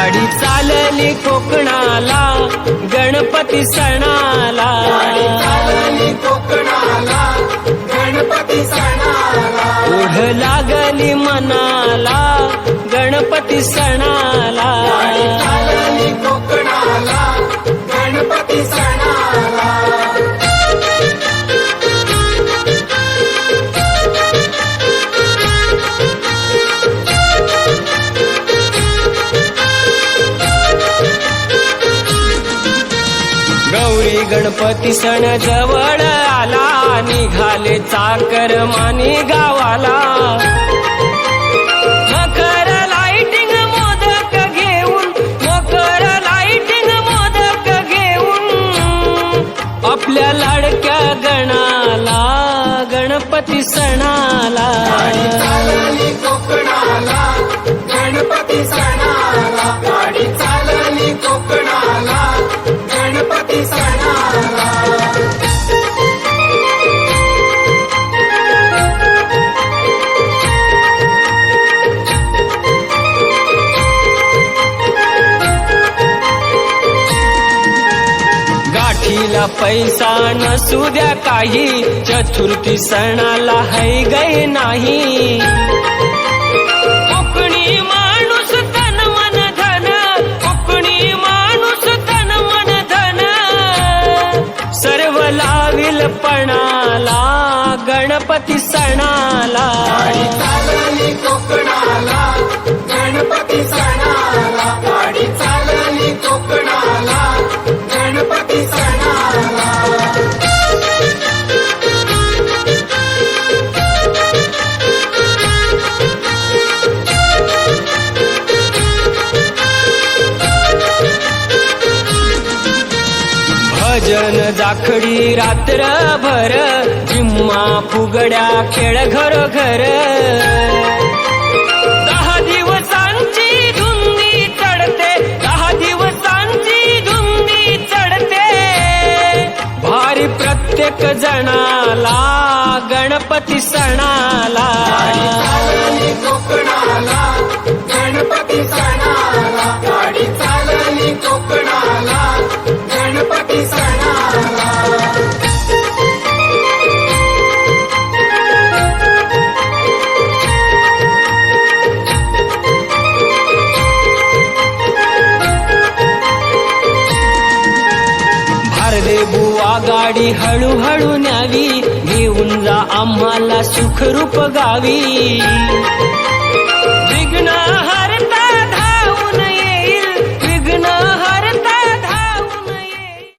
गाडी चालली कोकणाला गणपती सणाला. चालली कोकणाला गणपती सणाला. ओढ लागली मनाला गणपती सणाला. गौरी गणपती सण जवळ आला निघाले चाकर मानी गावाला. मकर लाइटिंग मोदक घेऊन मकर लाइटिंग मोदक घेऊन. आपल्या लाडक्या गणाला गणपती सणाला. कोकणाला गणपती सणाला. गाठीला पैसा नसू द्या काही चतुर्थी सणाला है गय नाही. कोकणी माणूस तन मन धन कोकणी माणूस तन मन धन. सर्व लाविल पणाला गणपती सणाला. कोकणाला. जाखडी रात्रभर जिम्मा फुगड्या खेळ घर घर. दहा दिवसांची धुंदी चढते दहा दिवसांची धुंदी चढते. भारी प्रत्येक जणाला गणपती सणाला. गणपती सणाला. गाडी हळूहळू न्यावी घेऊन जा आम्हाला सुखरूप गावी